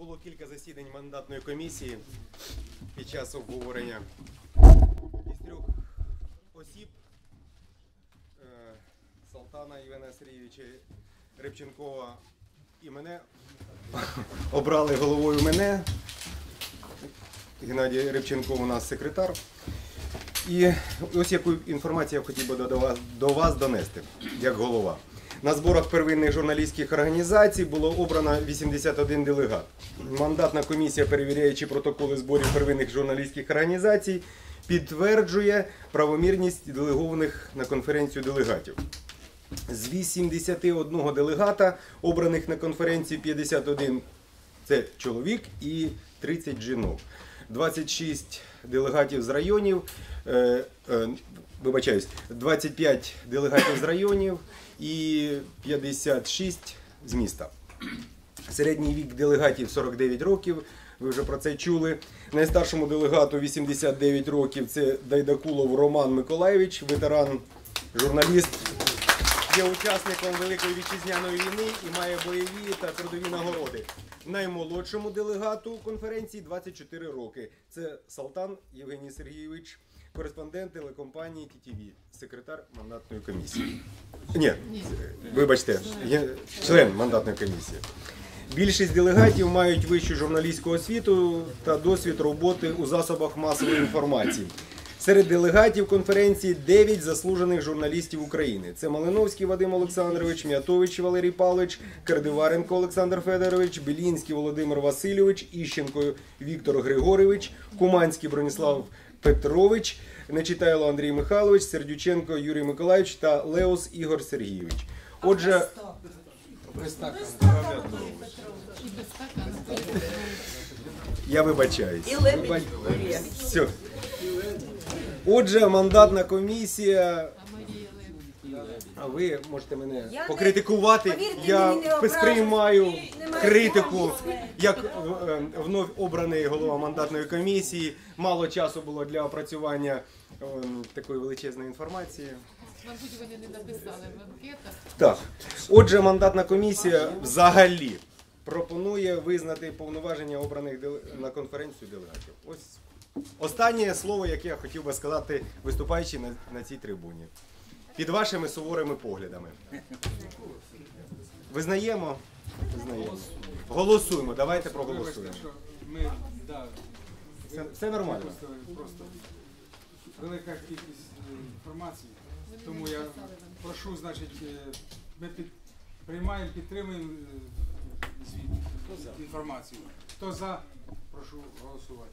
було кілька засідань мандатної комісії під час обговорення. Із трьох осіб е, Салтана Євгена Сергійовича Рибченкова і мене обрали головою мене. Геннадій Рибченков у нас секретар. І ось яку інформацію я хотів би до вас, до вас донести, як голова. На зборах первинних журналістських організацій було обрано 81 делегат. Мандатна комісія, перевіряючи протоколи зборів первинних журналістських організацій, підтверджує правомірність делегованих на конференцію делегатів. З 81 делегата, обраних на конференції 51 це чоловік і 30 жінок. 26 делегатів з районів, е, е, вибачаюсь, 25 делегатів з районів і 56 з міста. Середній вік делегатів 49 років. Ви вже про це чули. Найстаршому делегату 89 років. Це Дайдакулов Роман Миколаєвич, ветеран, журналіст. Є учасником Великої вітчизняної війни і має бойові та трудові нагороди. Наймолодшому делегату конференції 24 роки. Це Салтан Євгеній Сергійович, кореспондент телекомпанії ТТВ, секретар мандатної комісії. Ні, вибачте, є член мандатної комісії. Більшість делегатів мають вищу журналістську освіту та досвід роботи у засобах масової інформації. Серед делегатів конференції 9 заслужених журналістів України. Це Малиновський Вадим Олександрович, М'ятович Валерій Павлович, Кардиваренко Олександр Федорович, Білінський Володимир Васильович, Іщенко Віктор Григорович, Куманський Броніслав Петрович, Нечитайло Андрій Михайлович, Сердюченко Юрій Миколаївич та Леос Ігор Сергійович. Отже, я вибачаюсь. І. Все. Отже, мандатна комісія. А ви можете мене Я не- покритикувати. повірте, Я мені не сприймаю Немає критику як е, вновь обраний голова мандатної комісії. Мало часу було для опрацювання е, такої величезної інформації. Мабуть, вони не написали в анкетах. Так. Отже, мандатна комісія взагалі пропонує визнати повноваження обраних деле- на конференцію делегатів. Ось останнє слово, яке я хотів би сказати, виступаючи на, на цій трибуні. Під вашими суворими поглядами. Визнаємо? Визнаємо. Голосуємо. Давайте проголосуємо. ми да, Все, все нормально. просто велика кількість е, інформації. Тому я прошу, значить, е, ми під, приймаємо, підтримуємо е, звіт, інформацію. Хто за, прошу голосувати.